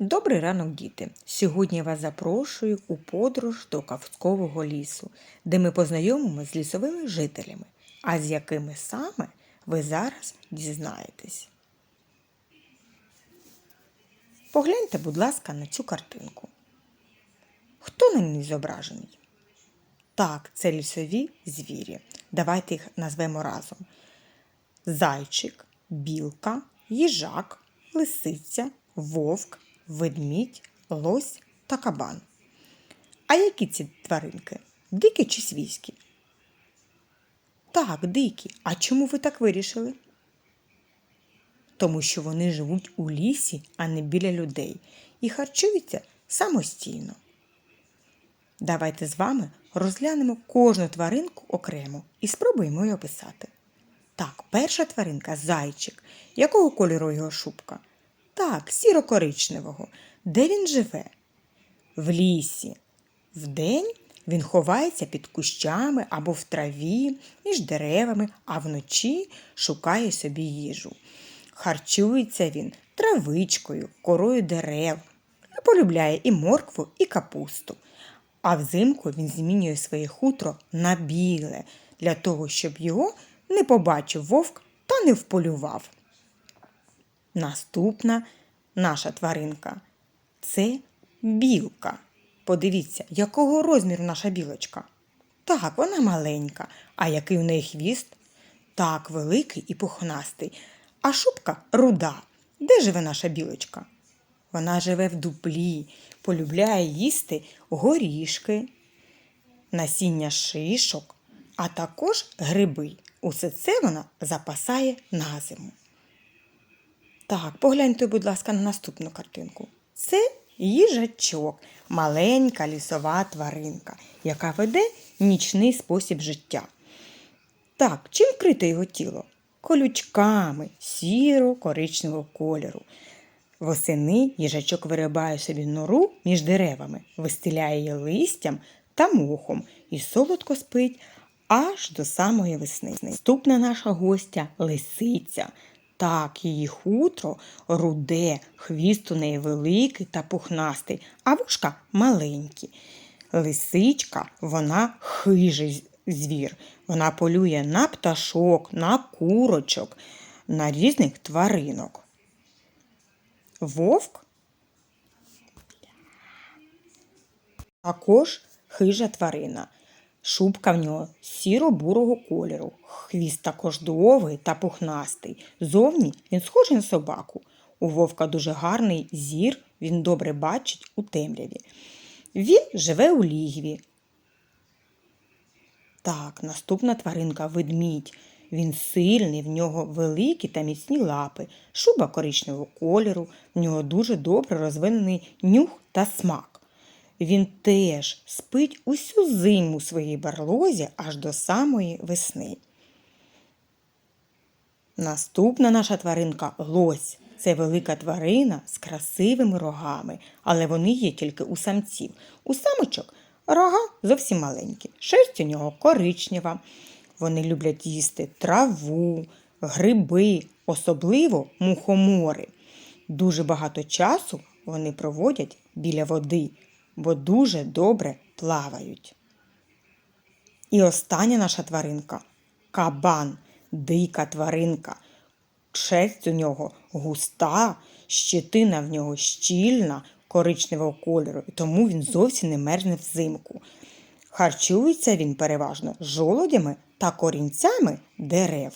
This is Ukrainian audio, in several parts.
Добрий ранок, діти! Сьогодні я вас запрошую у подорож до Кавказького лісу, де ми познайомимося з лісовими жителями, а з якими саме ви зараз дізнаєтесь. Погляньте, будь ласка, на цю картинку. Хто на ній зображений? Так, це лісові звірі. Давайте їх назвемо разом: зайчик, білка, їжак, лисиця, вовк, ведмідь, лось та кабан. А які ці тваринки? Дикі чи свійські? Так, дикі. А чому ви так вирішили? Тому що вони живуть у лісі, а не біля людей, і харчуються самостійно. Давайте з вами розглянемо кожну тваринку окремо і спробуємо її описати. Так, перша тваринка зайчик. Якого кольору його шубка? Так, сіро-коричневого. Де він живе? В лісі. Вдень він ховається під кущами або в траві, між деревами, а вночі шукає собі їжу. Харчується він травичкою, корою дерев, полюбляє і моркву, і капусту. А взимку він змінює своє хутро на біле, для того, щоб його не побачив вовк та не вполював. Наступна наша тваринка це білка. Подивіться, якого розміру наша білочка. Так, вона маленька. А який у неї хвіст? Так, великий і пухнастий. А шубка руда. Де живе наша білочка? Вона живе в дуплі, полюбляє їсти горішки, насіння шишок, а також гриби. Усе це вона запасає на зиму. Так, погляньте, будь ласка, на наступну картинку. Це їжачок, маленька лісова тваринка, яка веде нічний спосіб життя. Так, чим вкрите його тіло? Колючками сіро-коричневого кольору. Восени їжачок вирибає собі нору між деревами, вистеляє її листям та мохом і солодко спить аж до самої весни. Наступна наша гостя лисиця. Так, її хутро руде, хвіст у неї великий та пухнастий, а вушка маленькі. Лисичка, вона хижий звір. Вона полює на пташок, на курочок, на різних тваринок. Вовк також хижа тварина. Шубка в нього сіро-бурого кольору, хвіст також довгий та пухнастий. Зовні він схожий на собаку. У вовка дуже гарний зір, він добре бачить у темряві. Він живе у лігві. Так, наступна тваринка ведмідь. Він сильний, в нього великі та міцні лапи, шуба коричневого кольору, в нього дуже добре розвинений нюх та смак. Він теж спить усю зиму у своїй барлозі аж до самої весни. Наступна наша тваринка лось. Це велика тварина з красивими рогами, але вони є тільки у самців. У самочок рога зовсім маленькі, шерсть у нього коричнева. Вони люблять їсти траву, гриби, особливо мухомори. Дуже багато часу вони проводять біля води, бо дуже добре плавають. І остання наша тваринка кабан, дика тваринка. Шерсть у нього густа, щетина в нього щільна, коричневого кольору, і тому він зовсім не мерзне взимку. Харчується він переважно жолодями та корінцями дерев.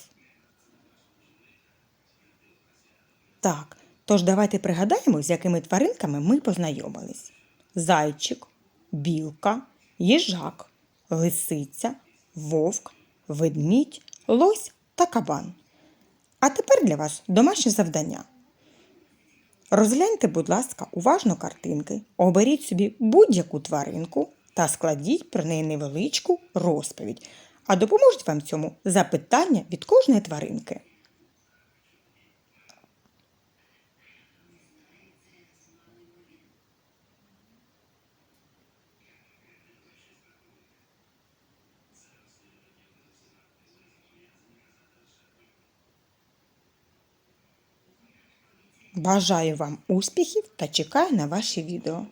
Так, тож давайте пригадаємо, з якими тваринками ми познайомились. Зайчик, білка, їжак, лисиця, вовк, ведмідь, лось та кабан. А тепер для вас домашнє завдання. Розгляньте, будь ласка, уважно картинки, оберіть собі будь-яку тваринку та складіть про неї невеличку розповідь. А допоможуть вам цьому запитання від кожної тваринки. Бажаю вам успіхів та чекаю на ваші відео.